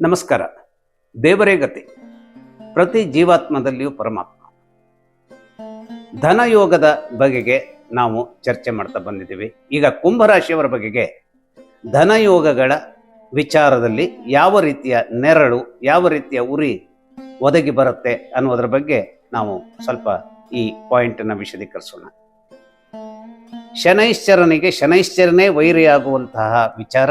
ನಮಸ್ಕಾರ. ದೇವರೇ ಗತಿ. ಪ್ರತಿ ಜೀವಾತ್ಮದಲ್ಲಿಯೂ ಪರಮಾತ್ಮ. ಧನಯೋಗದ ಬಗೆಗೆ ನಾವು ಚರ್ಚೆ ಮಾಡ್ತಾ ಬಂದಿದ್ದೀವಿ. ಈಗ ಕುಂಭರಾಶಿಯವರ ಬಗೆಗೆ ಧನಯೋಗಗಳ ವಿಚಾರದಲ್ಲಿ ಯಾವ ರೀತಿಯ ನೆರಳು, ಯಾವ ರೀತಿಯ ಉರಿ ಒದಗಿ ಬರುತ್ತೆ ಅನ್ನೋದ್ರ ಬಗ್ಗೆ ನಾವು ಸ್ವಲ್ಪ ಈ ಪಾಯಿಂಟನ್ನು ವಿಶದೀಕರಿಸೋಣ. ಶನೈಶ್ಚರನಿಗೆ ಶನೈಶ್ಚರನೇ ವೈರಿಯಾಗುವಂತಹ ವಿಚಾರ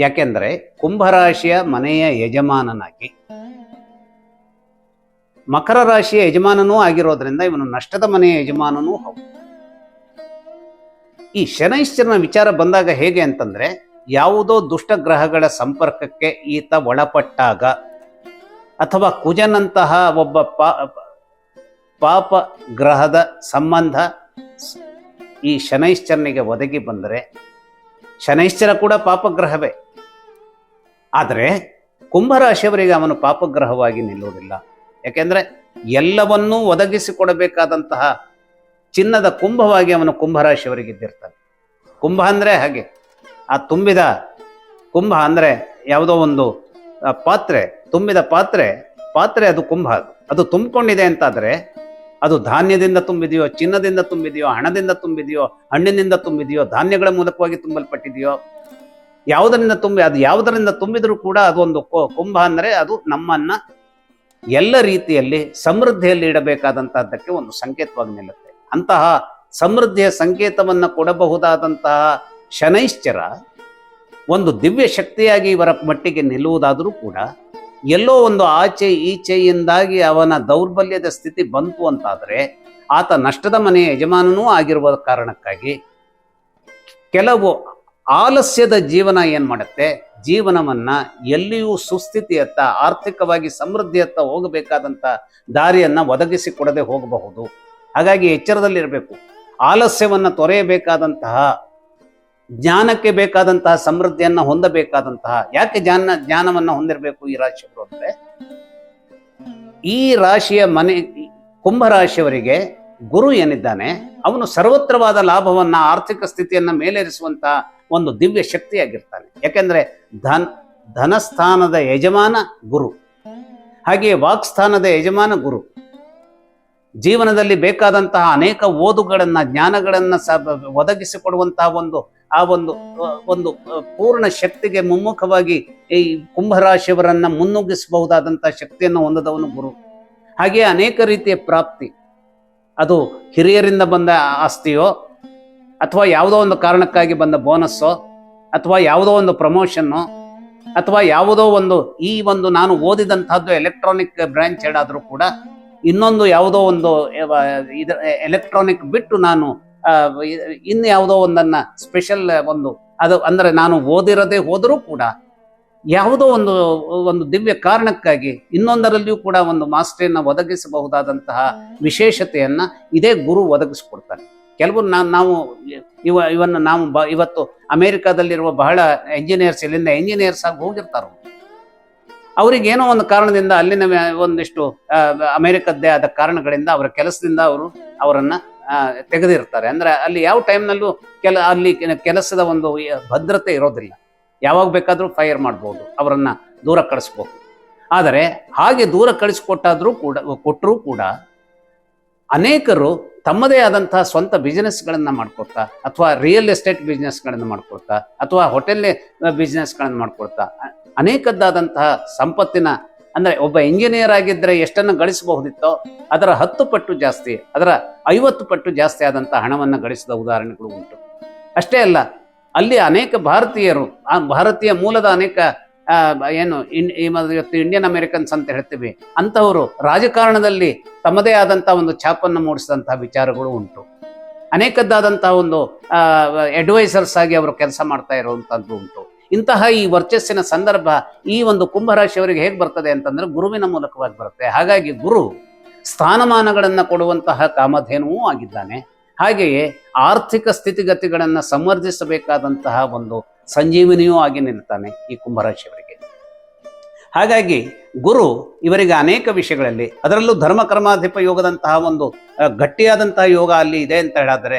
ಯಾಕೆಂದರೆ ಕುಂಭರಾಶಿಯ ಮನೆಯ ಯಜಮಾನನಾಗಿ. ಮಕರ ರಾಶಿಯ ಯಜಮಾನನೂ ಆಗಿರೋದ್ರಿಂದ ಇವನು ನಷ್ಟದ ಮನೆಯ ಯಜಮಾನನೂ ಹೌದು. ಈ ಶನೈಶ್ಚರನ ವಿಚಾರ ಬಂದಾಗ ಹೇಗೆ ಅಂತಂದ್ರೆ ಯಾವುದೋ ದುಷ್ಟ ಗ್ರಹಗಳ ಸಂಪರ್ಕಕ್ಕೆ ಈತ ಒಳಪಟ್ಟಾಗ ಅಥವಾ ಕುಜನಂತಹ ಒಬ್ಬ ಪಾಪ ಗ್ರಹದ ಸಂಬಂಧ ಈ ಶನೈಶ್ಚರನಿಗೆ ಒದಗಿ ಬಂದರೆ, ಶನೈಶ್ಚರ ಕೂಡ ಪಾಪಗ್ರಹವೇ ಆದರೆ ಕುಂಭರಾಶಿಯವರಿಗೆ ಅವನು ಪಾಪಗ್ರಹವಾಗಿ ನಿಲ್ಲುವುದಿಲ್ಲ. ಯಾಕೆಂದ್ರೆ ಎಲ್ಲವನ್ನೂ ಒದಗಿಸಿಕೊಡಬೇಕಾದಂತಹ ಚಿನ್ನದ ಕುಂಭವಾಗಿ ಅವನು ಕುಂಭರಾಶಿಯವರಿಗೆ ಇದ್ದಿರ್ತಾನೆ. ಕುಂಭ ಅಂದರೆ ಹಾಗೆ, ಆ ತುಂಬಿದ ಕುಂಭ ಅಂದರೆ ಯಾವುದೋ ಒಂದು ಪಾತ್ರೆ, ತುಂಬಿದ ಪಾತ್ರೆ ಪಾತ್ರೆ ಅದು ಕುಂಭ ಅದು. ಅದು ತುಂಬಿಕೊಂಡಿದೆ ಅಂತಾದರೆ ಅದು ಧಾನ್ಯದಿಂದ ತುಂಬಿದೆಯೋ, ಚಿನ್ನದಿಂದ ತುಂಬಿದೆಯೋ, ಹಣದಿಂದ ತುಂಬಿದೆಯೋ, ಹಣ್ಣಿನಿಂದ ತುಂಬಿದೆಯೋ, ಧಾನ್ಯಗಳ ಮೂಲಕವಾಗಿ ತುಂಬಲ್ಪಟ್ಟಿದೆಯೋ ಯಾವುದರಿಂದ ತುಂಬಿ, ಅದು ಯಾವುದರಿಂದ ತುಂಬಿದರೂ ಕೂಡ ಅದೊಂದು ಕುಂಭ ಅಂದರೆ ಅದು ನಮ್ಮನ್ನ ಎಲ್ಲ ರೀತಿಯಲ್ಲಿ ಸಮೃದ್ಧಿಯಲ್ಲಿ ಇಡಬೇಕಾದಂತಹದ್ದಕ್ಕೆ ಒಂದು ಸಂಕೇತವಾಗಿ ನಿಲ್ಲುತ್ತೆ. ಅಂತಹ ಸಮೃದ್ಧಿಯ ಸಂಕೇತವನ್ನು ಕೊಡಬಹುದಾದಂತಹ ಶನೈಶ್ಚರ ಒಂದು ದಿವ್ಯ ಶಕ್ತಿಯಾಗಿ ಇವರ ಮಟ್ಟಿಗೆ ನಿಲ್ಲುವುದಾದರೂ ಕೂಡ ಎಲ್ಲೋ ಒಂದು ಆಚೆ ಈಚೆಯಿಂದಾಗಿ ಅವನ ದೌರ್ಬಲ್ಯದ ಸ್ಥಿತಿ ಬಂತು ಅಂತಾದರೆ ಆತ ನಷ್ಟದ ಮನೆಯ ಯಜಮಾನನೂ ಆಗಿರುವ ಕಾರಣಕ್ಕಾಗಿ ಕೆಲವು ಆಲಸ್ಯದ ಜೀವನ ಏನ್ ಮಾಡುತ್ತೆ? ಜೀವನವನ್ನ ಎಲ್ಲಿಯೂ ಸುಸ್ಥಿತಿಯತ್ತ, ಆರ್ಥಿಕವಾಗಿ ಸಮೃದ್ಧಿಯತ್ತ ಹೋಗಬೇಕಾದಂತ ದಾರಿಯನ್ನ ಒದಗಿಸಿ ಕೊಡದೆ ಹೋಗಬಹುದು. ಹಾಗಾಗಿ ಎಚ್ಚರದಲ್ಲಿರಬೇಕು. ಆಲಸ್ಯವನ್ನ ತೊರೆಯಬೇಕಾದಂತಹ, ಜ್ಞಾನಕ್ಕೆ ಬೇಕಾದಂತಹ ಸಮೃದ್ಧಿಯನ್ನ ಹೊಂದಬೇಕಾದಂತಹ, ಯಾಕೆ ಜ್ಞಾನ, ಜ್ಞಾನವನ್ನ ಹೊಂದಿರಬೇಕು ಈ ರಾಶಿಯವರು ಅಂದ್ರೆ? ಈ ರಾಶಿಯ ಮನೆ, ಕುಂಭರಾಶಿಯವರಿಗೆ ಗುರು ಏನಿದ್ದಾನೆ, ಅವನು ಸರ್ವತ್ರವಾದ ಲಾಭವನ್ನ, ಆರ್ಥಿಕ ಸ್ಥಿತಿಯನ್ನ ಮೇಲೇರಿಸುವಂತಹ ಒಂದು ದಿವ್ಯ ಶಕ್ತಿಯಾಗಿರ್ತಾನೆ. ಯಾಕೆಂದ್ರೆ ಧನ್, ಧನಸ್ಥಾನದ ಯಜಮಾನ ಗುರು. ಹಾಗೆಯೇ ವಾಕ್ಸ್ಥಾನದ ಯಜಮಾನ ಗುರು. ಜೀವನದಲ್ಲಿ ಬೇಕಾದಂತಹ ಅನೇಕ ಓದುಗಳನ್ನ, ಜ್ಞಾನಗಳನ್ನ ಸ ಒದಗಿಸಿಕೊಡುವಂತಹ ಒಂದು, ಆ ಒಂದು ಒಂದು ಪೂರ್ಣ ಶಕ್ತಿಗೆ ಮುಮ್ಮುಖವಾಗಿ ಈ ಕುಂಭರಾಶಿಯವರನ್ನ ಮುನ್ನುಗ್ಗಿಸಬಹುದಾದಂತಹ ಶಕ್ತಿಯನ್ನು ಹೊಂದದವನು ಗುರು. ಹಾಗೆಯೇ ಅನೇಕ ರೀತಿಯ ಪ್ರಾಪ್ತಿ. ಅದು ಹಿರಿಯರಿಂದ ಬಂದ ಆಸ್ತಿಯೋ ಅಥವಾ ಯಾವುದೋ ಒಂದು ಕಾರಣಕ್ಕಾಗಿ ಬಂದ ಬೋನಸ್ಸೋ ಅಥವಾ ಯಾವುದೋ ಒಂದು ಪ್ರಮೋಷನ್ನು ಅಥವಾ ಯಾವುದೋ ಒಂದು, ಈ ಒಂದು ನಾನು ಓದಿದಂತಹದ್ದು ಎಲೆಕ್ಟ್ರಾನಿಕ್ ಬ್ರಾಂಚ್ ಆದರೂ ಕೂಡ, ಇನ್ನೊಂದು ಯಾವುದೋ ಒಂದು ಇದ ಎಲೆಕ್ಟ್ರಾನಿಕ್ ಬಿಟ್ಟು ನಾನು ಇನ್ನು ಯಾವುದೋ ಒಂದನ್ನ ಸ್ಪೆಷಲ್ ಒಂದು, ಅದು ಅಂದರೆ ನಾನು ಓದಿರದೆ ಹೋದರೂ ಕೂಡ, ಯಾವುದೋ ಒಂದು ಒಂದು ದಿವ್ಯ ಕಾರಣಕ್ಕಾಗಿ ಇನ್ನೊಂದರಲ್ಲಿಯೂ ಕೂಡ ಒಂದು ಮಾಸ್ಟ್ರಿಯನ್ನು ಒದಗಿಸಬಹುದಾದಂತಹ ವಿಶೇಷತೆಯನ್ನು ಇದೇ ಗುರು ಒದಗಿಸ್ಕೊಡ್ತಾನೆ. ಕೆಲವರು ನಾವು ನಾವು ಇವ ಇವನ್ನ ನಾವು ಬ ಇವತ್ತು ಅಮೇರಿಕಾದಲ್ಲಿರುವ ಬಹಳ ಎಂಜಿನಿಯರ್ಸ್ ಇಲ್ಲಿಂದ ಎಂಜಿನಿಯರ್ಸ್ ಆಗಿ ಹೋಗಿರ್ತಾರ. ಅವರಿಗೇನೋ ಒಂದು ಕಾರಣದಿಂದ ಅಲ್ಲಿನ ಒಂದಿಷ್ಟು ಅಮೇರಿಕದ್ದೇ ಆದ ಕಾರಣಗಳಿಂದ ಅವರ ಕೆಲಸದಿಂದ ಅವರು ಅವರನ್ನು ತೆಗೆದಿರ್ತಾರೆ. ಅಂದ್ರೆ ಅಲ್ಲಿ ಯಾವ ಟೈಮ್ನಲ್ಲೂ ಕೆಲ ಅಲ್ಲಿ ಕೆಲಸದ ಒಂದು ಭದ್ರತೆ ಇರೋದಿಲ್ಲ. ಯಾವಾಗ ಬೇಕಾದರೂ ಫೈರ್ ಮಾಡ್ಬೋದು, ಅವರನ್ನು ದೂರ ಕಳಿಸ್ಬೋದು. ಆದರೆ ಹಾಗೆ ದೂರ ಕಳಿಸ್ಕೊಟ್ಟಾದ್ರೂ ಕೂಡ ಕೊಟ್ಟರೂ ಕೂಡ ಅನೇಕರು ತಮ್ಮದೇ ಆದಂತಹ ಸ್ವಂತ ಬಿಸ್ನೆಸ್ಗಳನ್ನು ಮಾಡ್ಕೊಳ್ತಾ ಅಥವಾ ರಿಯಲ್ ಎಸ್ಟೇಟ್ ಬಿಸ್ನೆಸ್ಗಳನ್ನು ಮಾಡ್ಕೊಳ್ತಾ ಅಥವಾ ಹೋಟೆಲ್ ಬಿಸ್ನೆಸ್ಗಳನ್ನು ಮಾಡ್ಕೊಳ್ತಾ ಅ- ಅನೇಕದ್ದಾದಂತಹ ಸಂಪತ್ತಿನ, ಅಂದ್ರೆ ಒಬ್ಬ ಇಂಜಿನಿಯರ್ ಆಗಿದ್ರೆ ಎಷ್ಟನ್ನು ಗಳಿಸಬಹುದಿತ್ತೋ, ಅದರ ಹತ್ತು ಪಟ್ಟು ಜಾಸ್ತಿ, ಅದರ ಐವತ್ತು ಪಟ್ಟು ಜಾಸ್ತಿ ಆದಂಥ ಹಣವನ್ನು ಗಳಿಸಿದ ಉದಾಹರಣೆಗಳು ಉಂಟು. ಅಷ್ಟೇ ಅಲ್ಲ, ಅಲ್ಲಿ ಅನೇಕ ಭಾರತೀಯರು, ಆ ಭಾರತೀಯ ಮೂಲದ ಅನೇಕ ಏನು, ಇನ್- ಇವತ್ತು ಇಂಡಿಯನ್ ಅಮೆರಿಕನ್ಸ್ ಅಂತ ಹೇಳ್ತೀವಿ. ಅಂತವರು ರಾಜಕಾರಣದಲ್ಲಿ ತಮ್ಮದೇ ಆದಂಥ ಒಂದು ಛಾಪನ್ನು ಮೂಡಿಸಿದಂತಹ ವಿಚಾರಗಳು ಉಂಟು. ಅನೇಕದ್ದಾದಂತಹ ಒಂದು ಅಡ್ವೈಸರ್ಸ್ ಆಗಿ ಅವರು ಕೆಲಸ ಮಾಡ್ತಾ ಇರುವಂಥದ್ದು ಉಂಟು. ಇಂತಹ ಈ ವರ್ಚಸ್ಸಿನ ಸಂದರ್ಭ ಈ ಒಂದು ಕುಂಭರಾಶಿಯವರಿಗೆ ಹೇಗೆ ಬರ್ತದೆ ಅಂತಂದ್ರೆ ಗುರುವಿನ ಮೂಲಕವಾಗಿ ಬರುತ್ತೆ. ಹಾಗಾಗಿ ಗುರು ಸ್ಥಾನಮಾನಗಳನ್ನು ಕೊಡುವಂತಹ ಕಾಮಧೇನುವೂ ಆಗಿದ್ದಾನೆ. ಹಾಗೆಯೇ ಆರ್ಥಿಕ ಸ್ಥಿತಿಗತಿಗಳನ್ನು ಸಂವರ್ಧಿಸಬೇಕಾದಂತಹ ಒಂದು ಸಂಜೀವಿನಿಯೂ ಆಗಿ ನಿಲ್ತಾನೆ ಈ ಕುಂಭರಾಶಿಯವರಿಗೆ. ಹಾಗಾಗಿ ಗುರು ಇವರಿಗೆ ಅನೇಕ ವಿಷಯಗಳಲ್ಲಿ, ಅದರಲ್ಲೂ ಧರ್ಮ ಕರ್ಮಾಧಿಪ ಯೋಗದಂತಹ ಒಂದು ಗಟ್ಟಿಯಾದಂತಹ ಯೋಗ ಅಲ್ಲಿ ಇದೆ ಅಂತ ಹೇಳಿದ್ರೆ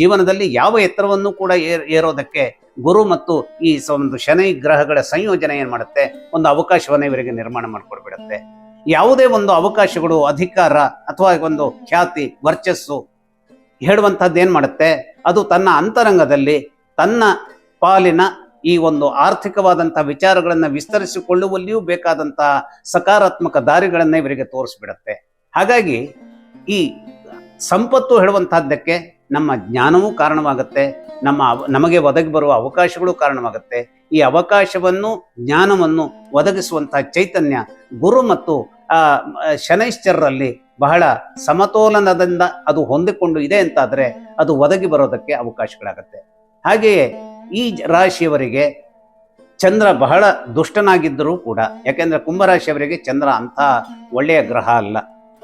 ಜೀವನದಲ್ಲಿ ಯಾವ ಎತ್ತರವನ್ನು ಕೂಡ ಏರ್, ಏರೋದಕ್ಕೆ ಗುರು ಮತ್ತು ಈ ಒಂದು ಶನಿ ಗ್ರಹಗಳ ಸಂಯೋಜನೆ ಏನ್ ಮಾಡುತ್ತೆ, ಒಂದು ಅವಕಾಶವನ್ನ ಇವರಿಗೆ ನಿರ್ಮಾಣ ಮಾಡಿಕೊಡ್ಬಿಡುತ್ತೆ. ಯಾವುದೇ ಒಂದು ಅವಕಾಶಗಳು, ಅಧಿಕಾರ ಅಥವಾ ಒಂದು ಖ್ಯಾತಿ, ವರ್ಚಸ್ಸು ಹೇಳುವಂಥದ್ದು ಏನ್ ಮಾಡುತ್ತೆ, ಅದು ತನ್ನ ಅಂತರಂಗದಲ್ಲಿ ತನ್ನ ಪಾಲಿನ ಈ ಒಂದು ಆರ್ಥಿಕವಾದಂತಹ ವಿಚಾರಗಳನ್ನು ವಿಸ್ತರಿಸಿಕೊಳ್ಳುವಲ್ಲಿಯೂ ಬೇಕಾದಂತಹ ಸಕಾರಾತ್ಮಕ ದಾರಿಗಳನ್ನ ಇವರಿಗೆ ತೋರಿಸ್ಬಿಡತ್ತೆ. ಹಾಗಾಗಿ ಈ ಸಂಪತ್ತು ಹೇಳುವಂತಹದ್ದಕ್ಕೆ ನಮ್ಮ ಜ್ಞಾನವೂ ಕಾರಣವಾಗುತ್ತೆ, ನಮ್ಮ ನಮಗೆ ಒದಗಿ ಬರುವ ಅವಕಾಶಗಳು ಕಾರಣವಾಗುತ್ತೆ. ಈ ಅವಕಾಶವನ್ನು, ಜ್ಞಾನವನ್ನು ಒದಗಿಸುವಂತಹ ಚೈತನ್ಯ ಗುರು ಮತ್ತು, ಆ, ಶನೈಶ್ಚರರಲ್ಲಿ ಬಹಳ ಸಮತೋಲನದಿಂದ ಅದು ಹೊಂದಿಕೊಂಡು ಇದೆ ಅಂತಾದ್ರೆ ಅದು ಒದಗಿ ಬರೋದಕ್ಕೆ ಅವಕಾಶಗಳಾಗತ್ತೆ. ಹಾಗೆಯೇ ಈ ರಾಶಿಯವರಿಗೆ ಚಂದ್ರ ಬಹಳ ದುಷ್ಟನಾಗಿದ್ದರೂ ಕೂಡ, ಯಾಕೆಂದ್ರೆ ಕುಂಭರಾಶಿಯವರಿಗೆ ಚಂದ್ರ ಅಂತ ಒಳ್ಳೆಯ ಗ್ರಹ ಅಲ್ಲ.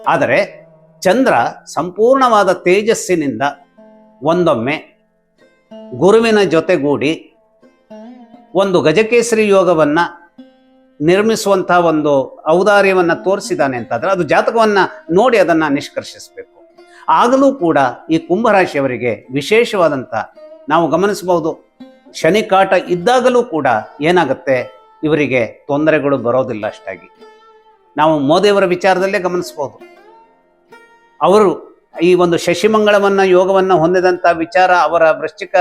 ಆದರೆ ಚಂದ್ರ ಸಂಪೂರ್ಣವಾದ ತೇಜಸ್ಸಿನಿಂದ ಒಂದೊಮ್ಮೆ ಗುರುವಿನ ಜೊತೆಗೂಡಿ ಒಂದು ಗಜಕೇಸರಿ ಯೋಗವನ್ನ ನಿರ್ಮಿಸುವಂತಹ ಒಂದು ಔದಾರ್ಯವನ್ನು ತೋರಿಸಿದಾನೆ ಅಂತಾದ್ರೆ ಅದು ಜಾತಕವನ್ನ ನೋಡಿ ಅದನ್ನ ನಿಷ್ಕರ್ಷಿಸಬೇಕು. ಆಗಲೂ ಕೂಡ ಈ ಕುಂಭರಾಶಿಯವರಿಗೆ ವಿಶೇಷವಾದಂಥ ನಾವು ಗಮನಿಸಬಹುದು ಶನಿ ಕಾಟ ಇದ್ದಾಗಲೂ ಕೂಡ ಏನಾಗುತ್ತೆ? ಇವರಿಗೆ ತೊಂದರೆಗಳು ಬರೋದಿಲ್ಲ ಅಷ್ಟಾಗಿ. ನಾವು ಮೋದಿಯವರ ವಿಚಾರದಲ್ಲೇ ಗಮನಿಸಬಹುದು ಅವರು ಈ ಒಂದು ಶಶಿಮಂಗಳವನ್ನ, ಯೋಗವನ್ನ ಹೊಂದಿದಂತ ವಿಚಾರ ಅವರ ವೃಶ್ಚಿಕ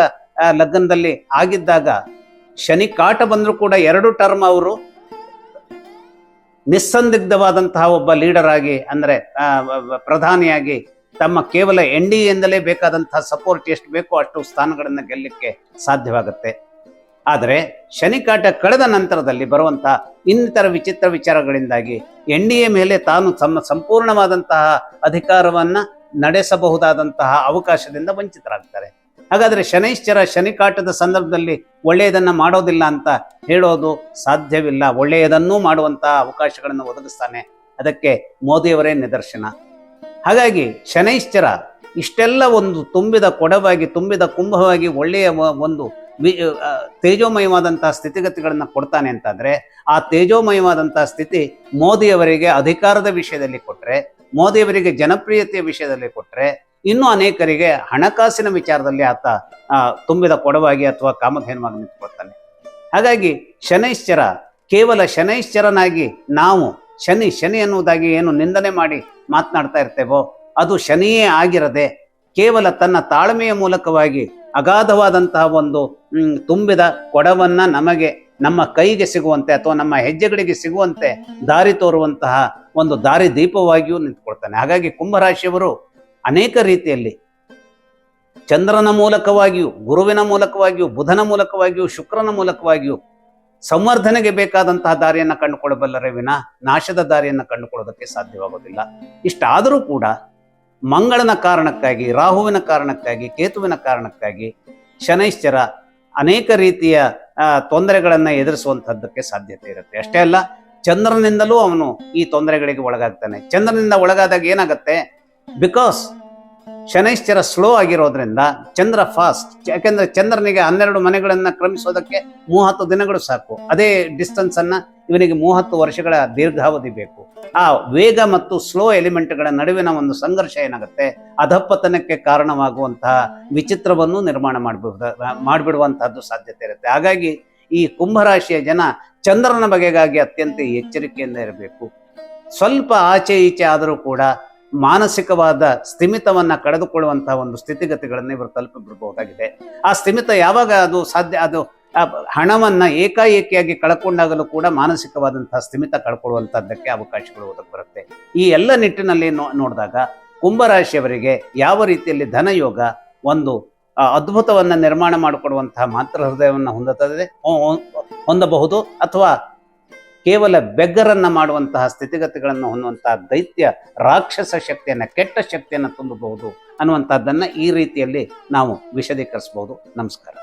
ಲಗ್ನದಲ್ಲಿ ಆಗಿದ್ದಾಗ ಶನಿ ಕಾಟ ಬಂದರೂ ಕೂಡ ಎರಡು ಟರ್ಮ್ ಅವರು ನಿಸ್ಸಂದಿಗ್ಧವಾದಂತಹ ಒಬ್ಬ ಲೀಡರ್ ಆಗಿ, ಅಂದ್ರೆ ಪ್ರಧಾನಿಯಾಗಿ ತಮ್ಮ ಕೇವಲ ಎನ್ ಡಿ ಎಂದಲೇ ಬೇಕಾದಂತಹ ಸಪೋರ್ಟ್ ಎಷ್ಟು ಬೇಕೋ ಅಷ್ಟು ಸ್ಥಾನಗಳನ್ನು ಗೆಲ್ಲಲಿಕ್ಕೆ ಸಾಧ್ಯವಾಗುತ್ತೆ. ಆದರೆ ಶನಿಕಾಟ ಕಳೆದ ನಂತರದಲ್ಲಿ ಬರುವಂತಹ ಇನ್ನಿತರ ವಿಚಿತ್ರ ವಿಚಾರಗಳಿಂದಾಗಿ ಎನ್ ಡಿ ಎ ಮೇಲೆ ತಾನು ತಮ್ಮ ಸಂಪೂರ್ಣವಾದಂತಹ ಅಧಿಕಾರವನ್ನ ನಡೆಸಬಹುದಾದಂತಹ ಅವಕಾಶದಿಂದ ವಂಚಿತರಾಗ್ತಾರೆ. ಹಾಗಾದ್ರೆ ಶನೈಶ್ಚರ ಶನಿಕಾಟದ ಸಂದರ್ಭದಲ್ಲಿ ಒಳ್ಳೆಯದನ್ನ ಮಾಡೋದಿಲ್ಲ ಅಂತ ಹೇಳೋದು ಸಾಧ್ಯವಿಲ್ಲ. ಒಳ್ಳೆಯದನ್ನೂ ಮಾಡುವಂತಹ ಅವಕಾಶಗಳನ್ನು ಒದಗಿಸ್ತಾನೆ. ಅದಕ್ಕೆ ಮೋದಿಯವರೇ ನಿದರ್ಶನ. ಹಾಗಾಗಿ ಶನೈಶ್ಚರ ಇಷ್ಟೆಲ್ಲ ಒಂದು ತುಂಬಿದ ಕೊಡವಾಗಿ, ತುಂಬಿದ ಕುಂಭವಾಗಿ ಒಳ್ಳೆಯ ಒಂದು ತೇಜೋಮಯವಾದಂತಹ ಸ್ಥಿತಿಗತಿಗಳನ್ನು ಕೊಡ್ತಾನೆ ಅಂತಂದ್ರೆ, ಆ ತೇಜೋಮಯವಾದಂತಹ ಸ್ಥಿತಿ ಮೋದಿಯವರಿಗೆ ಅಧಿಕಾರದ ವಿಷಯದಲ್ಲಿ ಕೊಟ್ರೆ, ಮೋದಿಯವರಿಗೆ ಜನಪ್ರಿಯತೆಯ ವಿಷಯದಲ್ಲಿ ಕೊಟ್ರೆ, ಇನ್ನು ಅನೇಕರಿಗೆ ಹಣಕಾಸಿನ ವಿಚಾರದಲ್ಲಿ ಆತ ತುಂಬಿದ ಕೊಡವಾಗಿ ಅಥವಾ ಕಾಮಧೇನವಾಗಿ ನಿಂತ್ಕೊಳ್ತಾನೆ. ಹಾಗಾಗಿ ಶನೈಶ್ಚರ ಕೇವಲ ಶನೈಶ್ಚರನಾಗಿ ನಾವು ಶನಿ ಶನಿ ಅನ್ನುವುದಾಗಿ ಏನು ನಿಂದನೆ ಮಾಡಿ ಮಾತನಾಡ್ತಾ ಇರ್ತೇವೋ, ಅದು ಶನಿಯೇ ಆಗಿರದೆ ಕೇವಲ ತನ್ನ ತಾಳ್ಮೆಯ ಮೂಲಕವಾಗಿ ಅಗಾಧವಾದಂತಹ ಒಂದು ತುಂಬಿದ ಕೊಡವನ್ನ ನಮಗೆ, ನಮ್ಮ ಕೈಗೆ ಸಿಗುವಂತೆ ಅಥವಾ ನಮ್ಮ ಹೆಜ್ಜೆಗಳಿಗೆ ಸಿಗುವಂತೆ ದಾರಿ ತೋರುವಂತಹ ಒಂದು ದಾರಿ ದೀಪವಾಗಿಯೂ ನಿಂತ್ಕೊಳ್ತಾನೆ. ಹಾಗಾಗಿ ಕುಂಭರಾಶಿಯವರು ಅನೇಕ ರೀತಿಯಲ್ಲಿ ಚಂದ್ರನ ಮೂಲಕವಾಗಿಯೂ, ಗುರುವಿನ ಮೂಲಕವಾಗಿಯೂ, ಬುಧನ ಮೂಲಕವಾಗಿಯೂ, ಶುಕ್ರನ ಮೂಲಕವಾಗಿಯೂ ಸಂವರ್ಧನೆಗೆ ಬೇಕಾದಂತಹ ದಾರಿಯನ್ನು ಕಂಡುಕೊಳ್ಳಬಲ್ಲರೆ ವಿನ, ನಾಶದ ದಾರಿಯನ್ನು ಕಂಡುಕೊಳ್ಳೋದಕ್ಕೆ ಸಾಧ್ಯವಾಗೋದಿಲ್ಲ. ಇಷ್ಟಾದರೂ ಕೂಡ ಮಂಗಳನ ಕಾರಣಕ್ಕಾಗಿ, ರಾಹುವಿನ ಕಾರಣಕ್ಕಾಗಿ, ಕೇತುವಿನ ಕಾರಣಕ್ಕಾಗಿ ಶನೈಶ್ಚರ ಅನೇಕ ರೀತಿಯ ತೊಂದರೆಗಳನ್ನು ಎದುರಿಸುವಂತಹದ್ದಕ್ಕೆ ಸಾಧ್ಯತೆ ಇರುತ್ತೆ. ಅಷ್ಟೇ ಅಲ್ಲ, ಚಂದ್ರನಿಂದಲೂ ಅವನು ಈ ತೊಂದರೆಗಳಿಗೆ ಒಳಗಾಗ್ತಾನೆ. ಚಂದ್ರನಿಂದ ಒಳಗಾದಾಗ ಏನಾಗುತ್ತೆ? ಬಿಕಾಸ್ ಶನೈಶ್ಚರ ಸ್ಲೋ ಆಗಿರೋದ್ರಿಂದ ಚಂದ್ರ ಫಾಸ್ಟ್ ಯಾಕೆಂದ್ರೆ ಚಂದ್ರನಿಗೆ ಹನ್ನೆರಡು ಮನೆಗಳನ್ನ ಕ್ರಮಿಸೋದಕ್ಕೆ ಮೂವತ್ತು ದಿನಗಳು ಸಾಕು. ಅದೇ ಡಿಸ್ಟೆನ್ಸ್ ಅನ್ನ ಇವನಿಗೆ ಮೂವತ್ತು ವರ್ಷಗಳ ದೀರ್ಘಾವಧಿ ಬೇಕು. ಆ ವೇಗ ಮತ್ತು ಸ್ಲೋ ಎಲಿಮೆಂಟ್ಗಳ ನಡುವಿನ ಒಂದು ಸಂಘರ್ಷ ಏನಾಗುತ್ತೆ? ಅಧಪ್ಪತನಕ್ಕೆ ಕಾರಣವಾಗುವಂತಹ ವಿಚಿತ್ರವನ್ನು ನಿರ್ಮಾಣ ಮಾಡಬಹುದು ಮಾಡಿಬಿಡುವಂತಹದ್ದು ಸಾಧ್ಯತೆ ಇರುತ್ತೆ. ಹಾಗಾಗಿ ಈ ಕುಂಭರಾಶಿಯ ಜನ ಚಂದ್ರನ ಬಗೆಗಾಗಿ ಅತ್ಯಂತ ಎಚ್ಚರಿಕೆಯಿಂದ ಇರಬೇಕು. ಸ್ವಲ್ಪ ಆಚೆ ಈಚೆ ಆದರೂ ಕೂಡ ಮಾನಸಿಕವಾದ ಸ್ಥಿಮಿತವನ್ನ ಕಳೆದುಕೊಳ್ಳುವಂತಹ ಒಂದು ಸ್ಥಿತಿಗತಿಗಳನ್ನು ಇವರು ತಲುಪಿಬಿಡಬಹುದಾಗಿದೆ. ಆ ಸ್ಥಿಮಿತ ಯಾವಾಗ ಅದು ಸಾಧ್ಯ, ಅದು ಹಣವನ್ನು ಏಕಾಏಕಿಯಾಗಿ ಕಳ್ಕೊಂಡಾಗಲೂ ಕೂಡ ಮಾನಸಿಕವಾದಂತಹ ಸ್ಥಿಮಿತ ಕಳ್ಕೊಳ್ಳುವಂತಹದ್ದಕ್ಕೆ ಅವಕಾಶಗಳು ಒದಗಿ ಬರುತ್ತೆ. ಈ ಎಲ್ಲ ನಿಟ್ಟಿನಲ್ಲಿ ನೋಡಿದಾಗ ಕುಂಭರಾಶಿಯವರಿಗೆ ಯಾವ ರೀತಿಯಲ್ಲಿ ಧನಯೋಗ ಒಂದು ಅದ್ಭುತವನ್ನ ನಿರ್ಮಾಣ ಮಾಡಿಕೊಡುವಂತಹ ಮಾತೃ ಹೃದಯವನ್ನು ಹೊಂದುತ್ತದೆ ಹೊಂದಬಹುದು ಅಥವಾ ಕೇವಲ ಬೆಗ್ಗರನ್ನ ಮಾಡುವಂತಹ ಸ್ಥಿತಿಗತಿಗಳನ್ನು ಹೊಂದುವಂತಹ ದೈತ್ಯ ರಾಕ್ಷಸ ಶಕ್ತಿಯನ್ನ, ಕೆಟ್ಟ ಶಕ್ತಿಯನ್ನ ತುಂಬಬಹುದು ಅನ್ನುವಂಥದ್ದನ್ನು ಈ ರೀತಿಯಲ್ಲಿ ನಾವು ವಿಶದೀಕರಿಸಬಹುದು ನಮಸ್ಕಾರ.